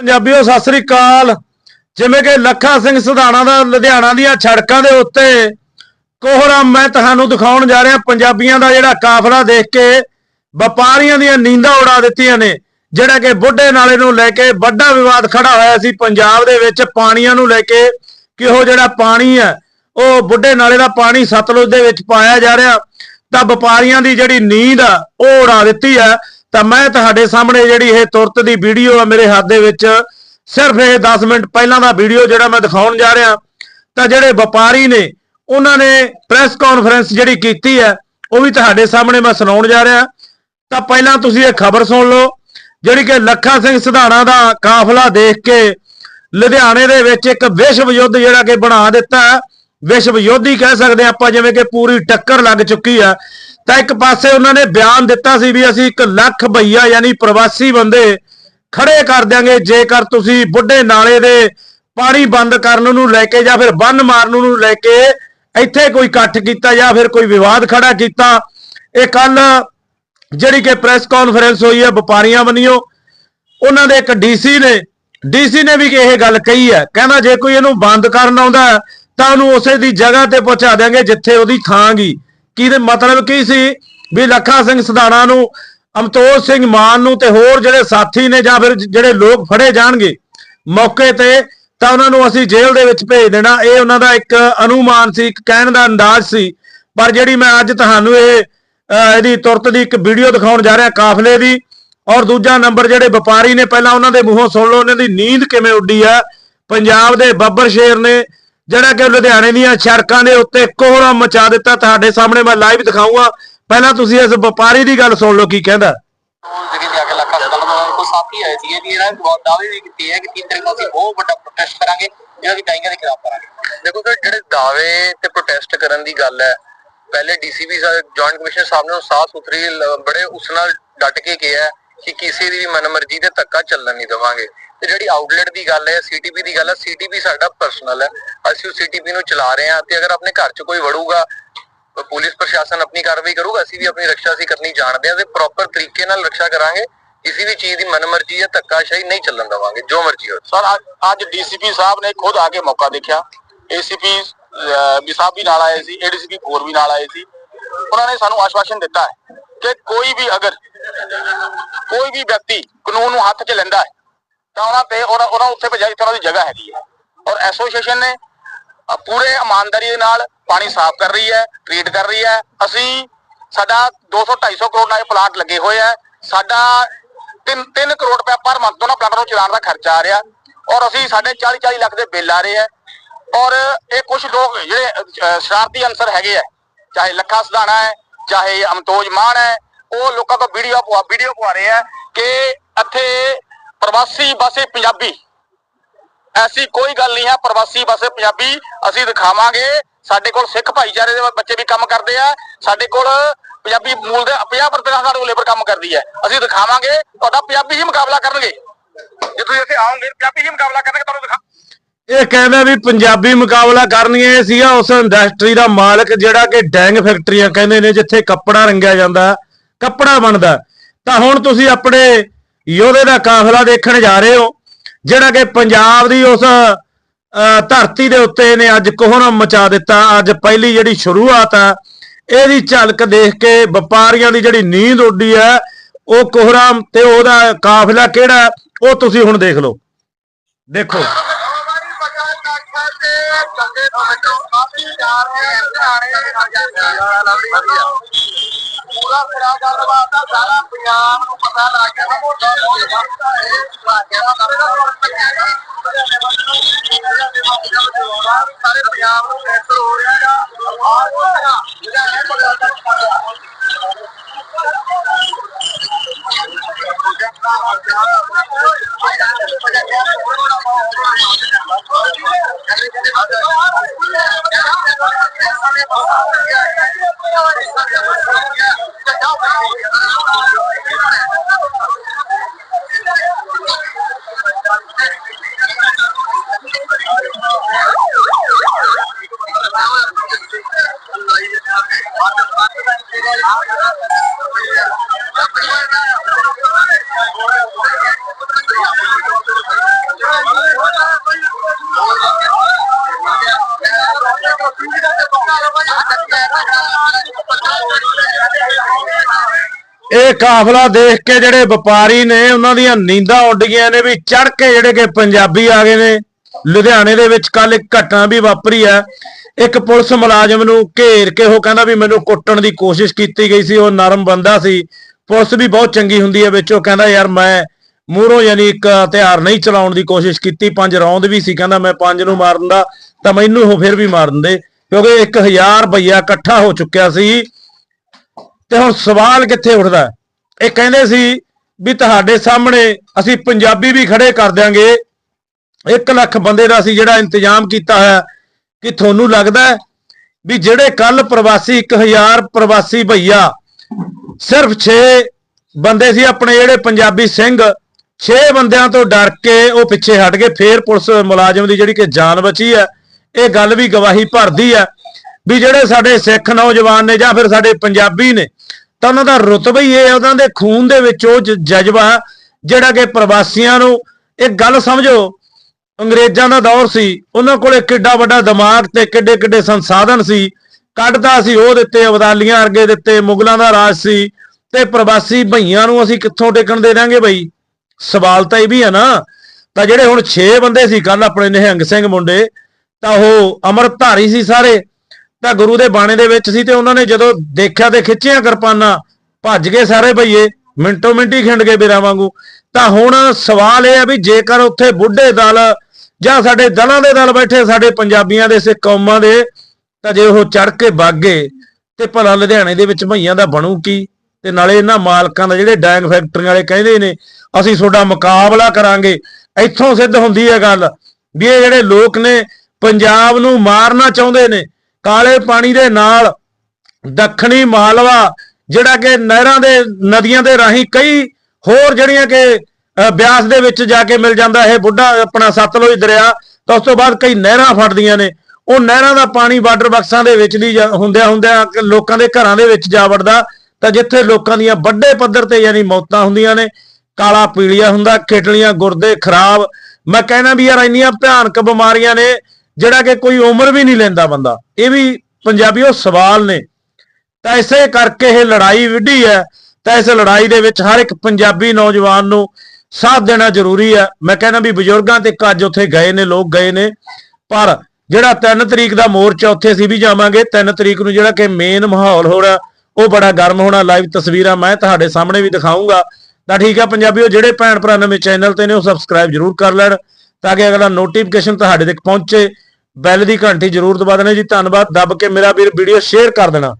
ਪੰਜਾਬੀਓ, ਸਤਿ ਸ੍ਰੀ ਅਕਾਲ। ਜਿਵੇਂ ਕਿ ਲੱਖਾ ਸਿੰਘ ਸਿਧਾਣਾ ਦਾ, ਲੁਧਿਆਣਾ ਦੀਆਂ ਸੜਕਾਂ ਦੇ ਉੱਤੇ ਕੋਹਰਾ ਮੈਂ ਤੁਹਾਨੂੰ ਦਿਖਾਉਣ ਜਾ ਰਿਹਾ, ਪੰਜਾਬੀਆਂ ਦਾ ਜਿਹੜਾ ਕਾਫਲਾ ਦੇਖ ਕੇ ਵਪਾਰੀਆਂ ਦੀਆਂ ਨੀਂਦਾਂ ਉਡਾ ਦਿੱਤੀਆਂ ਨੇ, ਜਿਹੜਾ ਕਿ ਬੁੱਢੇ ਨਾਲੇ ਨੂੰ ਲੈ ਕੇ ਵੱਡਾ ਵਿਵਾਦ ਖੜਾ ਹੋਇਆ ਸੀ। ਪੰਜਾਬ ਦੇ ਵਿੱਚ ਪਾਣੀਆਂ ਨੂੰ ਲੈ ਕੇ ਕਿ ਉਹ ਜਿਹੜਾ ਪਾਣੀ ਹੈ, ਉਹ ਬੁੱਢੇ ਨਾਲੇ ਦਾ ਪਾਣੀ ਸਤਲੁਜ ਦੇ ਵਿੱਚ ਪਾਇਆ ਜਾ ਰਿਹਾ। ਤਾਂ ਵਪਾਰੀਆਂ ਦੀ ਜਿਹੜੀ ਨੀਂਦ ਆ, ਉਹ ਉਡਾ ਦਿੱਤੀ ਹੈ। ਤਾਂ ਮੈਂ ਤੁਹਾਡੇ ਸਾਹਮਣੇ ਜਿਹੜੀ ਇਹ ਤੁਰਤ ਦੀ ਵੀਡੀਓ ਆ ਮੇਰੇ ਹੱਥ ਦੇ ਵਿੱਚ, ਸਿਰਫ ਇਹ 10 ਮਿੰਟ ਪਹਿਲਾਂ ਦਾ ਵੀਡੀਓ ਜਿਹੜਾ ਮੈਂ ਦਿਖਾਉਣ ਜਾ ਰਿਹਾ, ਤਾਂ ਜਿਹੜੇ ਵਪਾਰੀ ਨੇ, ਉਹਨਾਂ ਨੇ ਪ੍ਰੈਸ ਕਾਨਫਰੰਸ ਜਿਹੜੀ ਕੀਤੀ ਹੈ, ਉਹ ਵੀ ਤੁਹਾਡੇ ਸਾਹਮਣੇ ਮੈਂ ਸੁਣਾਉਣ ਜਾ ਰਿਹਾ ਤਾਂ ਪਹਿਲਾਂ ਤੁਸੀਂ ਇਹ ਖਬਰ ਸੁਣ ਲਓ, ਜਿਹੜੀ ਕਿ ਲੱਖਾ ਸਿੰਘ ਸਿਧਾਣਾ ਦਾ ਕਾਫਲਾ ਦੇਖ ਕੇ ਲੁਧਿਆਣੇ ਦੇ ਵਿੱਚ ਇੱਕ ਵਿਸ਼ਵ ਯੁੱਧ ਜਿਹੜਾ ਕਿ ਬਣਾ ਦਿੱਤਾ ਹੈ। ਵਿਸ਼ਵ ਯੁੱਧ ਹੀ ਕਹਿ ਸਕਦੇ ਹਾਂ ਆਪਾਂ, ਜਿਵੇਂ ਕਿ ਪੂਰੀ ਟੱਕਰ ਲੱਗ ਚੁੱਕੀ ਆ ਤਾਂ ਇੱਕ ਪਾਸੇ ਉਹਨਾਂ ਨੇ ਬਿਆਨ ਦਿੱਤਾ ਸੀ ਵੀ ਅਸੀਂ 1 ਲੱਖ ਭਈਆ ਯਾਨੀ ਪ੍ਰਵਾਸੀ ਬੰਦੇ ਖੜੇ ਕਰ ਦਿਆਂਗੇ, ਜੇਕਰ ਤੁਸੀਂ ਬੁੱਢੇ ਨਾਲੇ ਦੇ ਪਾਣੀ ਬੰਦ ਕਰਨ ਨੂੰ ਲੈ ਕੇ ਜਾਂ ਫਿਰ ਬੰਨ ਮਾਰਨ ਨੂੰ ਲੈ ਕੇ ਇੱਥੇ ਕੋਈ ਇਕੱਠ ਕੀਤਾ ਜਾਂ ਫਿਰ ਕੋਈ ਵਿਵਾਦ ਖੜਾ ਕੀਤਾ। ਇਹ ਕੱਲ ਜਿਹੜੀ ਕਿ ਪ੍ਰੈਸ ਕਾਨਫਰੰਸ ਹੋਈ ਹੈ ਵਪਾਰੀਆਂ ਬੰਨਿਓ, ਉਹਨਾਂ ਦੇ ਇੱਕ ਡੀਸੀ ਨੇ ਡੀਸੀ ਨੇ ਵੀ ਇਹ ਗੱਲ ਕਹੀ ਹੈ, ਕਹਿੰਦਾ ਜੇ ਕੋਈ ਇਹਨੂੰ ਬੰਦ ਕਰਨ ਆਉਂਦਾ ਤਾਂ ਉਹਨੂੰ ਉਸੇ ਦੀ ਜਗ੍ਹਾ ਤੇ ਪਹੁੰਚਾ ਦੇਾਂਗੇ ਜਿੱਥੇ ਉਹਦੀ ਥਾਂ ਗਈ ਕੀ ਮਤਲਬ ਕੀ ਸੀ? ਵੀ ਲੱਖਾ ਸਿੰਘ ਸਧਾਣਾ ਨੂੰ, ਅਮਤੋਜ ਸਿੰਘ ਮਾਨ ਨੂੰ ਤੇ ਹੋਰ ਜਿਹੜੇ ਸਾਥੀ ਨੇ ਜਾਂ ਫਿਰ ਜਿਹੜੇ ਲੋਕ ਫੜੇ ਜਾਣਗੇ ਮੌਕੇ ਤੇ, ਤਾਂ ਉਹਨਾਂ ਨੂੰ ਅਸੀਂ ਜੇਲ੍ਹ ਦੇ ਵਿੱਚ ਭੇਜ ਦੇਣਾ। ਇਹ ਉਹਨਾਂ ਦਾ ਇੱਕ ਅਨੁਮਾਨ ਸੀ, ਇੱਕ ਕਹਿਣ ਦਾ ਅੰਦਾਜ਼ ਸੀ। ਪਰ ਜਿਹੜੀ ਮੈਂ ਅੱਜ ਤੁਹਾਨੂੰ ਇਹ, ਅਹ, ਇਹਦੀ ਤੁਰਤ ਦੀ ਇੱਕ ਵੀਡੀਓ ਦਿਖਾਉਣ ਜਾ ਰਿਹਾ ਕਾਫਲੇ ਦੀ, ਔਰ ਦੂਜਾ ਨੰਬਰ ਜਿਹੜੇ ਵਪਾਰੀ ਨੇ, ਪਹਿਲਾਂ ਉਹਨਾਂ ਦੇ ਮੂੰਹੋਂ ਸੁਣ ਲਓ, ਉਹਨਾਂ ਦੀ ਨੀਂਦ ਕਿਵੇਂ ਉੱਡੀ ਆ। ਪੰਜਾਬ ਦੇ ਬੱਬਰ ਸ਼ੇਰ ਨੇ ਜਿਹੜਾ ਕਿ ਲੁਧਿਆਣੇ ਦੀਆਂ ਸੜਕਾਂ ਦੇ ਉੱਤੇ ਕੋਹਰਾ ਮਚਾ ਦਿੱਤਾ ਤੁਹਾਡੇ ਸਾਹਮਣੇ ਮੈਂ ਲਾਈਵ ਦਿਖਾਊਂਗਾ। ਪਹਿਲਾਂ ਤੁਸੀਂ ਇਸ ਵਪਾਰੀ ਦੀ ਗੱਲ ਸੁਣ ਲਓ ਕੀ ਕਹਿੰਦਾ। ਉਸ ਜਗ੍ਹਾ ਜਾ ਕੇ ਲੱਖਾ ਸਦਨ ਦਾ ਕੋਈ ਸਾਥੀ ਆਏ ਸੀ ਜੀ ਇਹਨਾਂ ਨੇ ਬਹੁਤ ਦਾਅਵੇ ਵੀ ਕੀਤੇ ਹੈ ਕਿ 3 ਤਰੀਕ ਨੂੰ ਅਸੀਂ ਬਹੁਤ ਵੱਡਾ ਪ੍ਰੋਟੈਸਟ ਕਰਾਂਗੇ ਜਿਹੜਾ ਕਿ ਟਾਈਆਂ ਦੇ ਖਿਲਾਫ ਕਰਾਂਗੇ। ਦੇਖੋ ਸਰ ਜਿਹੜੇ ਦਾਅਵੇ ਤੇ ਪ੍ਰੋਟੈਸਟ ਕਰਨ ਦੀ ਗੱਲ ਹੈ ਪਹਿਲੇ ਡੀਸੀਪੀ ਜੁਆਇੰਟ ਕਮਿਸ਼ਨਰ ਸਾਹਿਬ ਨੇ ਸਾਫ਼ ਸੁਥਰੀ ਬੜੇ ਉਸ ਨਾਲ ਡਟ ਕੇ ਕਿਹਾ ਕਿ ਕਿਸੇ ਦੀ ਵੀ ਮਨਮਰਜ਼ੀ ਤੇ ਧੱਕਾ ਚੱਲਣ ਨਹੀਂ ਦੇਵਾਂਗੇ। ਤੇ ਜਿਹੜੀ ਆਊਟਲੈਟ ਦੀ ਗੱਲ ਹੈ ਸੀਟੀਪੀ ਦੀ ਗੱਲ ਹੈ ਸੀਟੀਪੀ ਸਾਡਾ ਪਰਸਨਲ ਹੈ। ਅਸੀਂ ਉਸ ਸੀਟੀਪੀ ਨੂੰ ਚਲਾ ਰਹੇ ਹਾਂ ਤੇ ਅਗਰ ਆਪਣੇ ਘਰ 'ਚ ਕੋਈ ਵੜੂਗਾ ਪੁਲਿਸ ਪ੍ਰਸ਼ਾਸਨ ਆਪਣੀ ਕਾਰਵਾਈ ਕਰੂਗਾ, ਅਸੀਂ ਵੀ ਆਪਣੀ ਰੱਖਿਆ ਅਸੀਂ ਕਰਨੀ ਜਾਣਦੇ ਹਾਂ ਤੇ ਪ੍ਰੋਪਰ ਤਰੀਕੇ ਨਾਲ ਰੱਖਿਆ ਕਰਾਂਗੇ। ਕਿਸੇ ਵੀ ਚੀਜ਼ ਦੀ ਮਨਮਰਜ਼ੀ ਜਾਂ ਧੱਕਾਸ਼ਾਹੀ ਨਹੀਂ ਚੱਲਣ ਦੇਵਾਂਗੇ, ਜੋ ਮਰਜ਼ੀ ਹੋਵੇ। ਸਰ, ਅੱਜ- ਅੱਜ ਡੀਸੀਪੀ ਸਾਹਿਬ ਨੇ ਖੁਦ ਆ ਕੇ ਮੌਕਾ ਦੇਖਿਆ। ਏਸੀਪੀ ਵੀ ਸਾਹਿਬ ਵੀ ਨਾਲ ਆਏ ਸੀ ਏਡੀਸੀਪੀ ਹੋਰ ਵੀ ਨਾਲ ਆਏ ਸੀ। ਉਹਨਾਂ ਨੇ ਸਾਨੂੰ ਆਸ਼ਵਾਸਨ ਦਿੱਤਾ ਹੈ ਕਿ ਕੋਈ ਵੀ ਅਗਰ, ਕੋਈ ਵੀ ਵਿਅਕਤੀ ਕਾਨੂੰਨ ਨੂੰ ਹੱਥ 'ਚ ਲੈਂਦਾ ਹੈ ਤਾਂ ਉਹਨਾਂ ਤੇ ਉਹਨਾਂ ਉਹਨਾਂ ਉੱਥੇ ਭੇਜਿਆ ਜਿੱਥੇ ਉਹਨਾਂ ਦੀ ਜਗ੍ਹਾ ਹੈਗੀ ਹੈ। ਔਰ ਐਸੋਸੀਏਸ਼ਨ ਨੇ ਪੂਰੇ ਇਮਾਨਦਾਰੀ ਦੇ ਨਾਲ ਪਾਣੀ ਸਾਫ਼ ਕਰ ਰਹੀ ਹੈ ਟ੍ਰੀਟ ਕਰ ਰਹੀ ਹੈ। ਅਸੀਂ ਸਾਡਾ 200 250 ਕਰੋੜ ਨਾਲ ਇਹ ਪਲਾਂਟ ਲੱਗੇ ਹੋਏ ਹੈ। ਸਾਡਾ 3 3 ਕਰੋੜ ਰੁਪਏ ਪਰ ਮੰਥ ਤੋਂ ਨਾ ਪਲਾਂਟ ਨੂੰ ਚਲਾਉਣ ਦਾ ਖਰਚਾ ਆ ਰਿਹਾ। ਔਰ ਅਸੀਂ ਸਾਡੇ 40 40 ਲੱਖ ਦੇ ਬਿੱਲ ਆ ਰਹੇ ਹੈ। ਔਰ ਇਹ ਕੁਝ ਲੋਕ ਜਿਹੜੇ ਸ਼ਰਾਰਤੀ ਅਨਸਰ ਹੈਗੇ ਆ ਚਾਹੇ ਲੱਖਾ ਸਧਾਣਾ ਹੈ, ਚਾਹੇ ਅਮਤੋਜ ਮਾਨ ਹੈ, ਉਹ ਲੋਕਾਂ ਤੋਂ ਵੀਡੀਓ ਪਵਾ ਵੀਡੀਓ ਪਵਾ ਰਹੇ ਹੈ ਕਿ ਇੱਥੇ ਪ੍ਰਵਾਸੀ ਬਸੇ ਪੰਜਾਬੀ। ਐਸੀ ਕੋਈ ਗੱਲ ਨਹੀਂ ਹੈ, ਪ੍ਰਵਾਸੀ ਬਸੇ ਪੰਜਾਬੀ ਅਸੀਂ ਦਿਖਾਵਾਂਗੇ। ਸਾਡੇ ਕੋਲ ਸਿੱਖ ਭਾਈਚਾਰੇ ਦੇ ਬੱਚੇ ਵੀ ਕੰਮ ਕਰਦੇ ਆ। ਸਾਡੇ ਕੋਲ ਪੰਜਾਬੀ ਮੂਲ ਦੇ 50% ਸਾਡੇ ਕੋਲ ਲੇਬਰ ਕੰਮ ਕਰਦੀ ਹੈ। ਅਸੀਂ ਦਿਖਾਵਾਂਗੇ, ਤੁਹਾਡਾ ਪੰਜਾਬੀ ਹੀ ਮੁਕਾਬਲਾ ਕਰਨਗੇ। ਜੇ ਤੁਸੀਂ ਇੱਥੇ ਆਓਗੇ, ਪੰਜਾਬੀ ਹੀ ਮੁਕਾਬਲਾ ਕਰਨਗੇ, ਤੁਹਾਨੂੰ ਦਿਖਾ ਇਹ ਕਹਿੰਦਾ ਵੀ ਪੰਜਾਬੀ ਮੁਕਾਬਲਾ ਕਰਨਗੇ ਇਹ ਸੀਗਾ ਉਸ ਇੰਡਸਟਰੀ ਦਾ ਮਾਲਕ, ਜਿਹੜਾ ਕਿ ਡੈਂਗ ਫੈਕਟਰੀਆਂ ਕਹਿੰਦੇ ਨੇ, ਜਿੱਥੇ ਕੱਪੜਾ ਰੰਗਿਆ ਜਾਂਦਾ, ਕੱਪੜਾ ਬਣਦਾ। ਤਾਂ ਹੁਣ ਤੁਸੀਂ ਆਪਣੇ ਯੋਧੇ ਦਾ ਕਾਫਲਾ ਦੇਖਣ ਜਾ ਰਹੇ ਹੋ? ਜਿਹੜਾ ਕਿ ਪੰਜਾਬ ਦੀ ਉਸ ਅਹ, ਧਰਤੀ ਦੇ ਉੱਤੇ ਇਹਨੇ ਅੱਜ ਕੋਹਰਾ ਮਚਾ ਦਿੱਤਾ। ਅੱਜ ਪਹਿਲੀ ਜਿਹੜੀ ਸ਼ੁਰੂਆਤ ਆ ਇਹਦੀ ਝਲਕ ਦੇਖ ਕੇ ਵਪਾਰੀਆਂ ਦੀ ਜਿਹੜੀ ਨੀਂਦ ਉੱਡੀ ਹੈ ਉਹ ਕੋਹਰਾਮ ਤੇ ਉਹਦਾ ਕਾਫਲਾ ਕਿਹੜਾ ਉਹ ਤੁਸੀਂ ਹੁਣ ਦੇਖ ਲਓ। ਦੇਖੋ। ਹਮਾਰੀ ਪਛਾਣ ਪੂਰਾ ਸਿਰਾ ਗੱਲਬਾਤ ਦਾ ਸਾਰਾ ਪੰਜਾਬ ਨੂੰ ਪਤਾ ਲੱਗ ਗਿਆ। ਮੋਟਾ ਮੋਟਾ ਸਾਰੇ ਪੰਜਾਬ ਨੂੰ ਸੈਂਟਰ ਹੋ ਰਿਹਾ ਆ ਆਹ ਜਿਹੜਾ ਇਹ ਕਾਫਲਾ ਦੇਖ ਕੇ ਜਿਹੜੇ ਵਪਾਰੀ ਨੇ, ਉਹਨਾਂ ਦੀਆਂ ਨੀਂਦਾਂ ਉੱਡ ਗਈਆਂ ਨੇ ਵੀ ਚੜ ਕੇ ਜਿਹੜੇ ਕਿ ਪੰਜਾਬੀ ਆ ਗਏ ਨੇ। ਲੁਧਿਆਣੇ ਦੇ ਵਿੱਚ ਕੱਲ ਇੱਕ ਘਟਨਾ ਵੀ ਵਾਪਰੀ ਹੈ। ਇੱਕ ਪੁਲਿਸ ਮੁਲਾਜ਼ਮ ਨੂੰ ਘੇਰ ਕੇ ਉਹ ਕਹਿੰਦਾ ਵੀ ਮੈਨੂੰ ਕੁੱਟਣ ਦੀ ਕੋਸ਼ਿਸ਼ ਕੀਤੀ ਗਈ ਸੀ, ਉਹ ਨਰਮ ਬੰਦਾ ਸੀ। ਪੁਲਿਸ ਵੀ ਬਹੁਤ ਚੰਗੀ ਹੁੰਦੀ ਹੈ ਵਿੱਚ, ਉਹ ਕਹਿੰਦਾ ਯਾਰ ਮੈਂ ਮੂਹਰੋਂ ਯਾਨੀ ਇੱਕ ਹਥਿਆਰ ਨਹੀਂ ਚਲਾਉਣ ਦੀ ਕੋਸ਼ਿਸ਼ ਕੀਤੀ, ਪੰਜ ਰੌਂਦ ਵੀ ਸੀ, ਕਹਿੰਦਾ ਮੈਂ ਪੰਜ ਨੂੰ ਮਾਰਨ ਦਾ ਤਾਂ ਮੈਨੂੰ ਉਹ ਫਿਰ ਵੀ ਮਾਰ ਦਿੰਦੇ। ਕਿਉਂਕਿ 1000 ਬਈਆ ਇਕੱਠਾ ਹੋ ਚੁੱਕਿਆ ਸੀ। ਤੇ ਹੁਣ ਸਵਾਲ ਕਿੱਥੇ ਉੱਠਦਾ? ਇਹ ਕਹਿੰਦੇ ਸੀ ਵੀ ਤੁਹਾਡੇ ਸਾਹਮਣੇ ਅਸੀਂ ਪੰਜਾਬੀ ਵੀ ਖੜੇ ਕਰ ਦਿਆਂਗੇ। 1 ਲੱਖ ਬੰਦੇ ਦਾ ਅਸੀਂ ਜਿਹੜਾ ਇੰਤਜ਼ਾਮ ਕੀਤਾ ਹੈ ਕਿ ਤੁਹਾਨੂੰ ਲੱਗਦਾ ਵੀ ਜਿਹੜੇ ਕੱਲ ਪ੍ਰਵਾਸੀ 1000 ਪ੍ਰਵਾਸੀ ਭਈਆ ਸਿਰਫ 6 ਬੰਦੇ ਸੀ ਆਪਣੇ ਜਿਹੜੇ ਪੰਜਾਬੀ ਸਿੰਘ 6 ਬੰਦਿਆਂ ਤੋਂ ਡਰ ਕੇ ਉਹ ਪਿੱਛੇ ਹਟ ਗਏ। ਫੇਰ ਪੁਲਿਸ ਮੁਲਾਜ਼ਮ ਦੀ ਜਿਹੜੀ ਕਿ ਜਾਨ ਬਚੀ ਹੈ, ਇਹ ਗੱਲ ਵੀ ਗਵਾਹੀ ਭਰਦੀ ਹੈ। ਵੀ ਜਿਹੜੇ ਸਾਡੇ ਸਿੱਖ ਨੌਜਵਾਨ ਨੇ ਜਾਂ ਫਿਰ ਸਾਡੇ ਪੰਜਾਬੀ ਨੇ, ਤਾਂ ਉਹਨਾਂ ਦਾ ਰੁਤਬਾ ਹੀ ਇਹ ਉਹਨਾਂ ਦੇ ਖੂਨ ਦੇ ਵਿੱਚ ਉਹ ਜਜ਼ਬਾ ਜਿਹੜਾ ਕਿ ਪ੍ਰਵਾਸੀਆਂ ਨੂੰ, ਇੱਕ ਗੱਲ ਸਮਝੋ, ਅੰਗਰੇਜ਼ਾਂ ਦਾ ਦੌਰ ਸੀ, ਉਹਨਾਂ ਕੋਲੇ ਕਿੱਡਾ ਵੱਡਾ ਦਿਮਾਗ ਤੇ ਕਿੱਡੇ ਕਿੱਡੇ ਸੰਸਾਧਨ ਸੀ ਕੱਢਦਾ ਸੀ ਉਹ ਦਿੱਤੇ ਅਬਦਾਲੀਆਂ ਅਰਗੇ ਦਿੱਤੇ, ਮੁਗਲਾਂ ਦਾ ਰਾਜ ਸੀ, ਤੇ ਪ੍ਰਵਾਸੀ ਭਈਆਂ ਨੂੰ ਅਸੀਂ ਕਿੱਥੋਂ ਟਿਕਣ ਦੇ ਦਾਂਗੇ ਬਈ? ਸਵਾਲ ਤਾਂ ਇਹ ਵੀ ਹੈ ਨਾ, ਤਾਂ ਜਿਹੜੇ ਹੁਣ 6 ਬੰਦੇ ਸੀ ਕੱਲ ਆਪਣੇ ਨਿਹੰਗ ਸਿੰਘ ਮੁੰਡੇ, ਤਾਂ ਉਹ ਅੰਮ੍ਰਿਤਧਾਰੀ ਸੀ ਸਾਰੇ ਤਾਂ ਗੁਰੂ ਦੇ ਬਾਣੇ ਦੇ ਵਿੱਚ ਸੀ ਤੇ ਉਹਨਾਂ ਨੇ ਜਦੋਂ ਦੇਖਿਆ ਤੇ ਖਿੱਚੀਆਂ ਕਿਰਪਾਨਾਂ, ਭੱਜ ਗਏ ਸਾਰੇ ਭਈਏ, ਮਿੰਟੋ ਮਿੰਟੀ ਖਿੰਡ ਗਏ ਬੇਰਾਂ ਵਾਂਗੂ। ਤਾਂ ਹੁਣ ਸਵਾਲ ਇਹ ਆ ਵੀ ਜੇਕਰ ਉੱਥੇ ਬੁੱਢੇ ਦਲ ਜਾਂ ਸਾਡੇ ਦਲਾਂ ਦੇ ਦਲ ਬੈਠੇ, ਸਾਡੇ ਪੰਜਾਬੀਆਂ ਦੇ, ਸਿੱਖ ਕੌਮਾਂ ਦੇ, ਤਾਂ ਜੇ ਉਹ ਚੜ ਕੇ ਬਾਗੇ ਤੇ ਭਲਾ ਲੁਧਿਆਣੇ ਦੇ ਵਿੱਚ ਭਈਆਂ ਦਾ ਬਣੂ ਕੀ? ਤੇ ਨਾਲੇ ਇਹਨਾਂ ਮਾਲਕਾਂ ਦਾ ਜਿਹੜੇ ਡੈਂਗ ਫੈਕਟਰੀਆਂ ਵਾਲੇ ਕਹਿੰਦੇ ਨੇ, ਅਸੀਂ ਤੁਹਾਡਾ ਮੁਕਾਬਲਾ ਕਰਾਂਗੇ। ਇੱਥੋਂ ਸਿੱਧ ਹੁੰਦੀ ਹੈ ਗੱਲ ਵੀ ਇਹ ਜਿਹੜੇ ਲੋਕ ਨੇ, ਪੰਜਾਬ ਨੂੰ ਮਾਰਨਾ ਚਾਹੁੰਦੇ ਨੇ ਕਾਲੇ ਪਾਣੀ ਦੇ ਨਾਲ ਦੱਖਣੀ ਮਾਲਵਾ, ਜਿਹੜਾ ਕਿ ਨਹਿਰਾਂ ਦੇ, ਨਦੀਆਂ ਦੇ ਰਾਹੀਂ ਕਈ ਹੋਰ ਜਿਹੜੀਆਂ ਕਿ ਬਿਆਸ ਦੇ ਵਿੱਚ ਜਾ ਕੇ ਮਿਲ ਜਾਂਦਾ ਇਹ ਬੁੱਢਾ ਆਪਣਾ ਸਤਲੁਜ ਦਰਿਆ, ਤਾਂ ਉਸ ਤੋਂ ਬਾਅਦ ਕਈ ਨਹਿਰਾਂ ਫੜਦੀਆਂ ਨੇ। ਉਹ ਨਹਿਰਾਂ ਦਾ ਪਾਣੀ ਵਾਟਰ ਬਕਸਾਂ ਦੇ ਵਿੱਚ ਦੀ ਜਾ- ਹੁੰਦਿਆਂ ਹੁੰਦਿਆਂ ਲੋਕਾਂ ਦੇ ਘਰਾਂ ਦੇ ਵਿੱਚ ਜਾ ਵੜਦਾ, ਤਾਂ ਜਿੱਥੇ ਲੋਕਾਂ ਦੀਆਂ ਵੱਡੇ ਪੱਧਰ ਤੇ ਯਾਨੀ ਮੌਤਾਂ ਹੁੰਦੀਆਂ ਨੇ, ਕਾਲਾ ਪੀਲੀਆ ਹੁੰਦਾ ਕਿਡਲੀਆਂ ਗੁਰਦੇ ਖਰਾਬ। ਮੈਂ ਕਹਿਣਾ ਵੀ ਯਾਰ ਇੰਨੀਆਂ ਭਿਆਨਕ ਬਿਮਾਰੀਆਂ ਨੇ ਜਿਹੜਾ ਕਿ ਕੋਈ ਉਮਰ ਵੀ ਨਹੀਂ ਲੈਂਦਾ ਬੰਦਾ। ਇਹ ਵੀ ਪੰਜਾਬੀਓ ਸਵਾਲ ਨੇ। ਤਾਂ ਇਸੇ ਕਰਕੇ ਇਹ ਲੜਾਈ ਵਿੱਢੀ ਹੈ। ਤਾਂ ਇਸ ਲੜਾਈ ਦੇ ਵਿੱਚ ਹਰ ਇੱਕ ਪੰਜਾਬੀ ਨੌਜਵਾਨ ਨੂੰ ਸਾਥ ਦੇਣਾ ਜ਼ਰੂਰੀ ਹੈ। ਮੈਂ ਕਹਿੰਦਾ ਵੀ ਬਜ਼ੁਰਗਾਂ ਤੇ ਕੱਜ ਉੱਥੇ ਗਏ ਨੇ, ਲੋਕ ਗਏ ਨੇ। ਪਰ ਜਿਹੜਾ 3 ਤਰੀਕ ਦਾ ਮੋਰਚਾ ਉੱਥੇ ਅਸੀਂ ਵੀ ਜਾਵਾਂਗੇ। 3 ਤਰੀਕ ਨੂੰ ਜਿਹੜਾ ਕਿ ਮੇਨ ਮਾਹੌਲ ਹੋਣਾ ਉਹ ਬੜਾ ਗਰਮ ਹੋਣਾ। ਲਾਈਵ ਤਸਵੀਰਾਂ ਮੈਂ ਤੁਹਾਡੇ ਸਾਹਮਣੇ ਵੀ ਦਿਖਾਉਂਗਾ ਤਾਂ ਠੀਕ ਹੈ ਪੰਜਾਬੀਓ, ਜਿਹੜੇ ਭੈਣ ਭਰਾ ਨਵੇਂ ਚੈਨਲ ਤੇ ਨੇ, ਉਹ ਸਬਸਕ੍ਰਾਈਬ ਜਰੂਰ ਕਰ ਲੈਣ, ਤਾਂ ਕਿ ਅਗਲਾ ਨੋਟੀਫਿਕੇਸ਼ਨ ਤੁਹਾਡੇ ਤੱਕ ਪਹੁੰਚੇ। ਬੈਲ ਦੀ ਘੰਟੀ ਜਰੂਰ ਦਬਾ ਦੇਣਾ ਜੀ, ਧੰਨਵਾਦ, ਦੱਬ ਕੇ ਮੇਰਾ ਵੀਰ ਵੀਡੀਓ ਸ਼ੇਅਰ ਕਰ ਦੇਣਾ।